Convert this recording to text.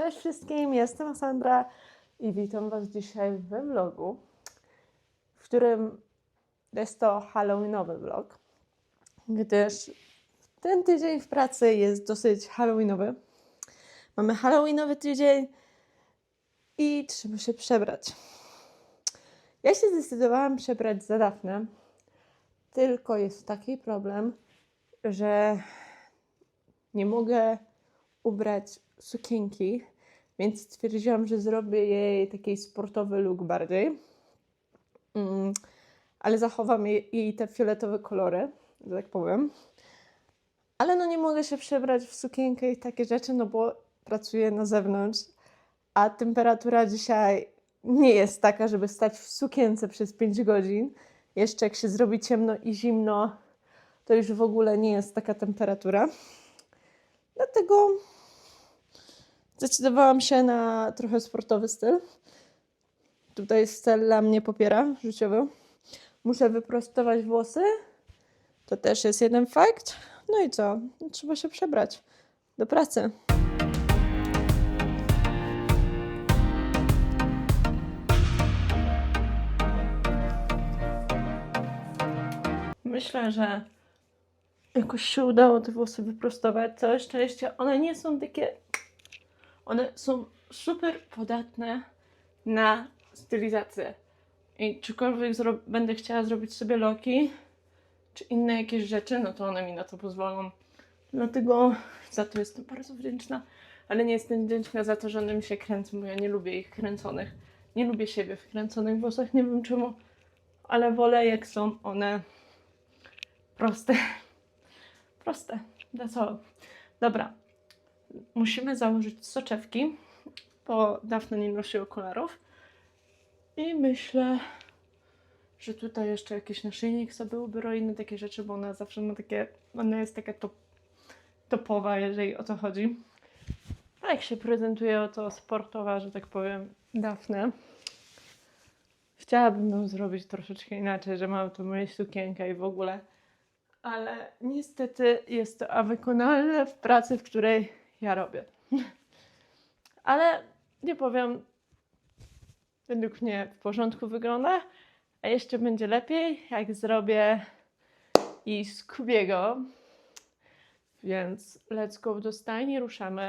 Cześć wszystkim, jestem Sandra i witam Was dzisiaj we vlogu, w którym jest to Halloweenowy vlog, gdyż ten tydzień w pracy jest dosyć Halloweenowy. Mamy Halloweenowy tydzień i trzeba się przebrać. Ja się zdecydowałam przebrać za Dafnę, tylko jest taki problem, że nie mogę ubrać sukienki, więc stwierdziłam, że zrobię jej taki sportowy look bardziej. Mm, ale zachowam jej, jej te fioletowe kolory, że tak powiem. Ale no nie mogę się przebrać w sukienkę i takie rzeczy, no bo pracuję na zewnątrz, a temperatura dzisiaj nie jest taka, żeby stać w sukience przez 5 godzin. Jeszcze jak się zrobi ciemno i zimno, to już w ogóle nie jest taka temperatura. Dlatego zdecydowałam się na trochę sportowy styl. Tutaj Stella mnie popiera życiowo. Muszę wyprostować włosy. To też jest jeden fakt. No i co? Trzeba się przebrać do pracy. Myślę, że jakoś się udało te włosy wyprostować. Całe szczęście one nie są takie. One są super podatne na stylizację. I czykolwiek będę chciała zrobić sobie loki, czy inne jakieś rzeczy, no to one mi na to pozwolą. Dlatego za to jestem bardzo wdzięczna, ale nie jestem wdzięczna za to, że one mi się kręcą, bo ja nie lubię ich kręconych. Nie lubię siebie w kręconych włosach, nie wiem czemu, ale wolę jak są one proste. Proste. That's all. Dobra. Musimy założyć soczewki, bo dawno nie nosi okularów. I myślę, że tutaj jeszcze jakiś naszyjnik sobie ubiorę, inne takie rzeczy, bo ona zawsze ma takie, ona jest taka top, topowa, jeżeli o to chodzi. A jak się prezentuje oto sportowa, że tak powiem, Dafne. Chciałabym ją zrobić troszeczkę inaczej, że mam tu moją sukienkę i w ogóle ale niestety jest to awykonalne w pracy, w której ja robię. Ale nie powiem, według mnie w porządku wygląda, a jeszcze będzie lepiej, jak zrobię i z Kubiego. Więc let's go do stajni, ruszamy.